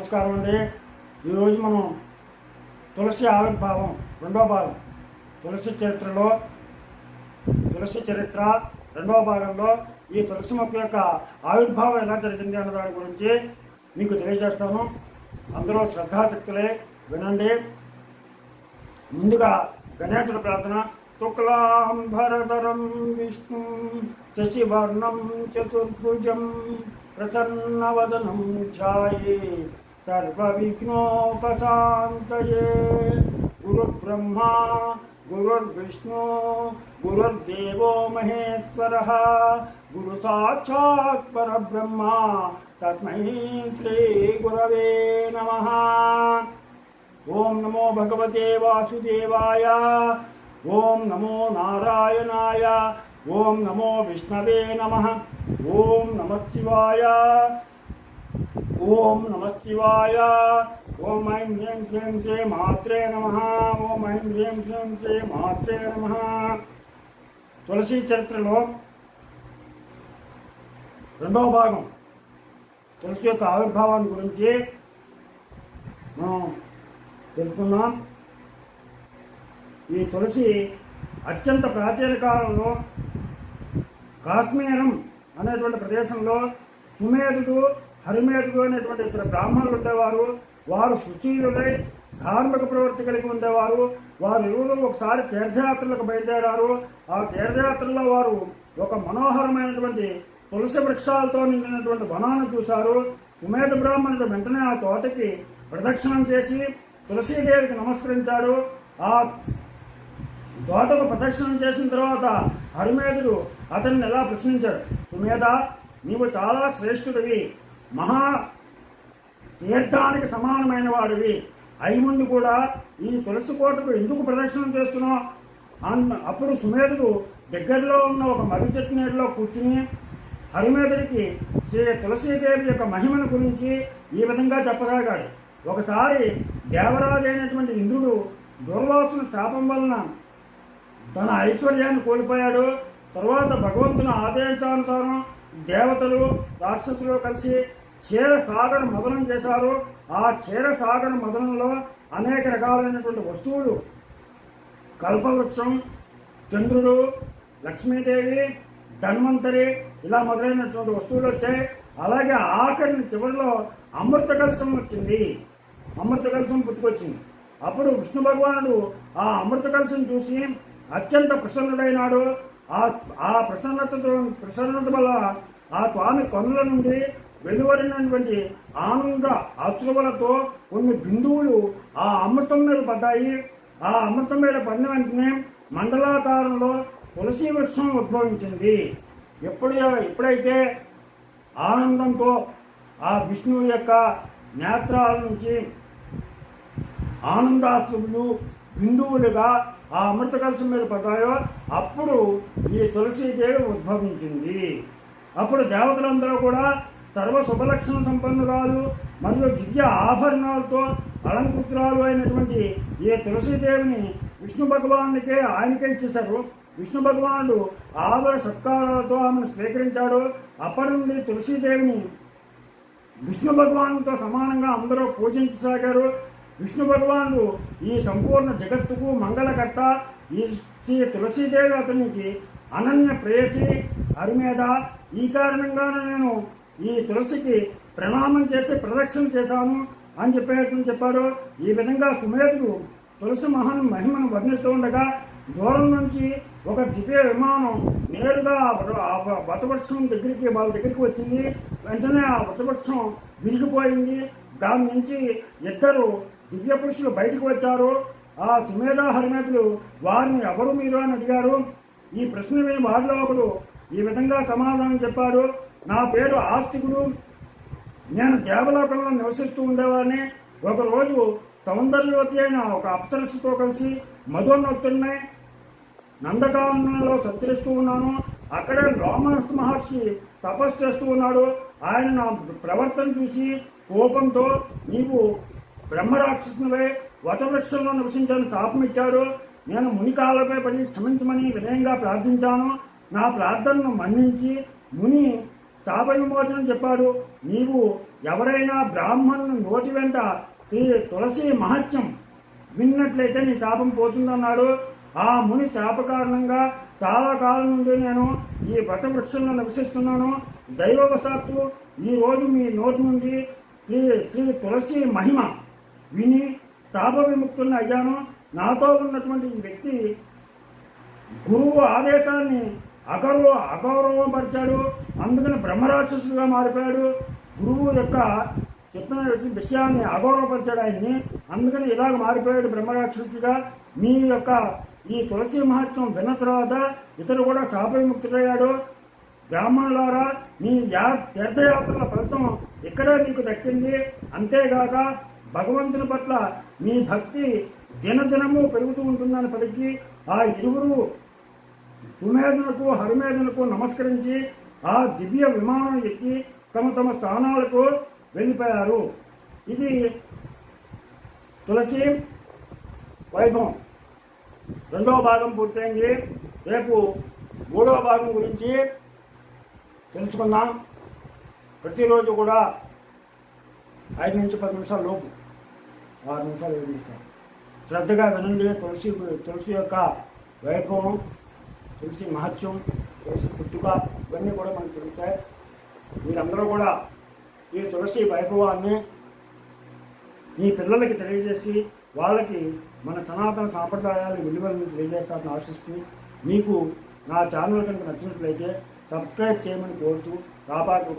నమస్కారం అండి. ఈరోజు మనం తులసి ఆవిర్భావం రెండో భాగం. తులసి చరిత్రలో తులసి చరిత్ర రెండవ భాగంలో ఈ తులసి మొక్క యొక్క ఆవిర్భావం ఎలా జరిగింది అన్న దాని గురించి మీకు తెలియజేస్తాను. అందులో శ్రద్ధాశక్తులే వినండి. ముందుగా గణేశుడి ప్రార్థన. శుక్లాంబరధరం విష్ణు శశివర్ణం చతుర్భుజం ప్రసన్నవదనం ఛాయే సర్వవిఘ్నోపశాంతయే గురుర్బ్రహ్మా గురుర్విష్ణు గురుర్దేవో మహేశ్వర గురు సాక్షాత్ పరబ్రహ్మ తస్మై శ్రీ గురవే నమ ఓం నమో భగవతే వాసుదేవాయ ఓం నమో నారాయణాయ ఓం నమో విష్ణవే నమ ఓం నమ శివాయ ఓం నమ శివాయ. ఓం ఐం హ్రీం శ్రీం శ్రీ మాత్రే నమ. ఓం ఐం హ్రీం శ్రీం శ్రీ మాత్రే నమ. తులసి చరిత్రలో రెండవ భాగం తులసి యొక్క ఆవిర్భావాన్ని గురించి మనం తెలుసుకున్నాం ఈ తులసి అత్యంత ప్రాచీన కాలంలో కాశ్మీరం అనేటువంటి ప్రదేశంలో సుమేరుడు హరిమేధుడు అనేటువంటి ఇతర బ్రాహ్మణులు ఉండేవారు వారు శుచీయులై ధార్మిక ప్రవృత్తి కలిగి ఉండేవారు వారు ఇరువురు ఒకసారి తీర్థయాత్రలకు బయలుదేరారు. ఆ తీర్థయాత్రలో వారు ఒక మనోహరమైనటువంటి తులసి వృక్షాలతో నిండినటువంటి వనాన్ని చూశారు. సుమేధ బ్రాహ్మణుడు వెంటనే ఆ తోటకి ప్రదక్షిణం చేసి తులసీదేవికి నమస్కరించాడు. ఆ తోటకు ప్రదక్షిణం చేసిన తర్వాత హరిమేధుడు అతన్ని ఎలా ప్రశ్నించాడు? సుమేధ నీవు చాలా శ్రేష్ఠుడివి. మహా తీర్థానికి సమానమైన వాడివి. ముందు కూడా ఈ తులసి కోటకు ఎందుకు ప్రదక్షిణం చేస్తున్నావు? అన్న అప్పుడు సుమేధుడు దగ్గరలో ఉన్న ఒక మర్రి చెట్టు నీటిలో కూర్చుని హరిమేధుడికి శ్రీ తులసీదేవి యొక్క మహిమను గురించి ఈ విధంగా చెప్పసాగాడు. ఒకసారి దేవరాజు అయినటువంటి ఇంద్రుడు దుర్వాసుని శాపం వలన తన ఐశ్వర్యాన్ని కోల్పోయాడు. తరువాత భగవంతుని ఆదేశానుసారం దేవతలు రాక్షసులు కలిసి క్షీర సాగర మదనం చేశారు. ఆ క్షీర సాగర మదనంలో అనేక రకాలైనటువంటి వస్తువులు కల్పవృక్షం చంద్రుడు లక్ష్మీదేవి ధన్వంతరి ఇలా మొదలైనటువంటి వస్తువులు వచ్చాయి. అలాగే ఆఖరిని చివరిలో అమృత కలశం వచ్చింది. అమృత కలశం పుట్టుకొచ్చింది అప్పుడు విష్ణు భగవానుడు ఆ అమృత కలశం చూసి అత్యంత ప్రసన్నుడైనాడు. ఆ ఆ ప్రసన్నతతో ప్రసన్నత వల్ల ఆ స్వామి కనుల నుండి వెలువడినటువంటి ఆనంద అశ్రువులతో కొన్ని బిందువులు ఆ అమృతం మీద పడ్డాయి. ఆ అమృతం మీద పడిన వెంటనే మండలాకారంలో తులసి వృక్షం ఉద్భవించింది. ఎప్పుడు ఎప్పుడైతే ఆనందంతో ఆ విష్ణువు యొక్క నేత్రాల నుంచి ఆనందాశ్రువులు బిందువులుగా ఆ అమృత కలసం మీద పడ్డాయో అప్పుడు ఈ తులసీదేవి ఉద్భవించింది. అప్పుడు దేవతలందరూ కూడా సర్వ శుభలక్షణ సంపన్నురాలు మరియు దివ్య ఆభరణాలతో అలంకృతురాలు అయినటువంటి ఈ తులసీదేవిని విష్ణు భగవానుడికే ఆయనకే ఇచ్చేశారు. విష్ణు భగవానుడు ఆదర సత్కారాలతో ఆమెను స్వీకరించాడు. అప్పటి నుండి తులసీదేవిని విష్ణు భగవానుతో సమానంగా అందరూ పూజించసాగారు. విష్ణు భగవానుడు ఈ సంపూర్ణ జగత్తుకు మంగళకర్త. ఈ శ్రీ తులసీదేవి అతనికి అనన్య ప్రేయసి అరిమేద ఈ కారణంగానే నేను ఈ తులసికి ప్రణామం చేసి ప్రదక్షిణ చేశాను అని చెప్పేసి చెప్పారు ఈ విధంగా సుమేధుడు తులసి మహన్ మహిమను వర్ణిస్తూ ఉండగా దూరం నుంచి ఒక దివ్య విమానం నేరుగా ఆ వటవృక్షం దగ్గరికి వాళ్ళ దగ్గరికి వచ్చింది. వెంటనే ఆ వటవృక్షం విరిగిపోయింది. దాని నుంచి ఇద్దరు దివ్య పురుషులు బయటకు వచ్చారు. ఆ సుమేధ హరిమేతులు వారిని ఎవరు మీరు అని అడిగారు. ఈ ప్రశ్న విని వారిలో ఒకడు ఈ విధంగా సమాధానం చెప్పారు నా పేరు ఆస్తికుడు. నేను దేవలోకంలో నివసిస్తూ ఉండేవాడిని. ఒకరోజు సౌందర్యవతి అయిన ఒక అప్సరస్సుతో కలిసి మధోన్నతుడిని నందకావనంలో సంచరిస్తూ ఉన్నాను. అక్కడే లోమహర్షి మహర్షి తపస్సు చేస్తూ ఉన్నాడు. ఆయన నా ప్రవర్తన చూసి కోపంతో నీవు బ్రహ్మరాక్షసునివే వటవృక్షంలో నివసించని తాపమిచ్చాడు నేను మునికాలపై పడి క్షమించమని వినయంగా ప్రార్థించాను. నా ప్రార్థనను మన్నించి ముని తాప విమోచనం చెప్పాడు. నీవు ఎవరైనా బ్రాహ్మణుని నోటి వెంట శ్రీ తులసి మహత్యం విన్నట్లయితే నీ శాపం పోతుందన్నాడు. ఆ ముని శాప కారణంగా చాలా కాలం నుండి నేను ఈ వృక్షంలో నివసిస్తున్నాను. దైవవశాత్తు ఈ రోజు మీ నోటి నుండి శ్రీ శ్రీ తులసి మహిమ విని తాప విముక్తుల్ని అయ్యాను. నాతో ఉన్నటువంటి ఈ వ్యక్తి గురువు ఆదేశాన్ని అగౌరవ అగౌరవపరిచాడు అందుకని బ్రహ్మరాక్షసుగా మారిపోయాడు. గురువు యొక్క చెప్తున్న విషయాన్ని అగౌరవపరిచాడు ఆయన్ని. అందుకని ఇలాగ మారిపోయాడు బ్రహ్మరాక్షసుగా మీ యొక్క ఈ తులసి మహత్వం విన్న తర్వాత ఇతడు కూడా శాపవిముక్తుడయ్యాడు. బ్రాహ్మణులారా మీ యా తీర్థయాత్రల ఫలితం ఇక్కడే మీకు దక్కింది. అంతేగాక భగవంతుని పట్ల మీ భక్తి దినదినము పెరుగుతూ ఉంటుందని పలికి ఆ ఇరువురు సుమేధులకు హరిమేధులకు నమస్కరించి ఆ దివ్య విమానం ఎక్కి తమ తమ స్థానాలకు వెళ్ళిపోయారు. ఇది తులసి వైభవం. రెండవ భాగం పూర్తయింది. రేపు మూడవ భాగం గురించి తెలుసుకుందాం. ప్రతిరోజు కూడా ఐదు నుంచి పది నిమిషాల లోపు. ఆరు నిమిషాలు ఏడు నిమిషాలు. శ్రద్ధగా వినండి. తులసి తులసి యొక్క వైభవం. తులసి మహత్యం తులసి పుట్టుక ఇవన్నీ కూడా మనకు తెలుస్తాయి. మీరందరూ కూడా ఈ తులసి వైభవాన్ని మీ పిల్లలకి తెలియజేసి వాళ్ళకి మన సనాతన సాంప్రదాయాలు విలువలను తెలియజేస్తారని ఆశిస్తూ మీకు నా ఛానల్ కనుక నచ్చినట్లయితే సబ్స్క్రైబ్ చేయమని కోరుతూ రాబాటు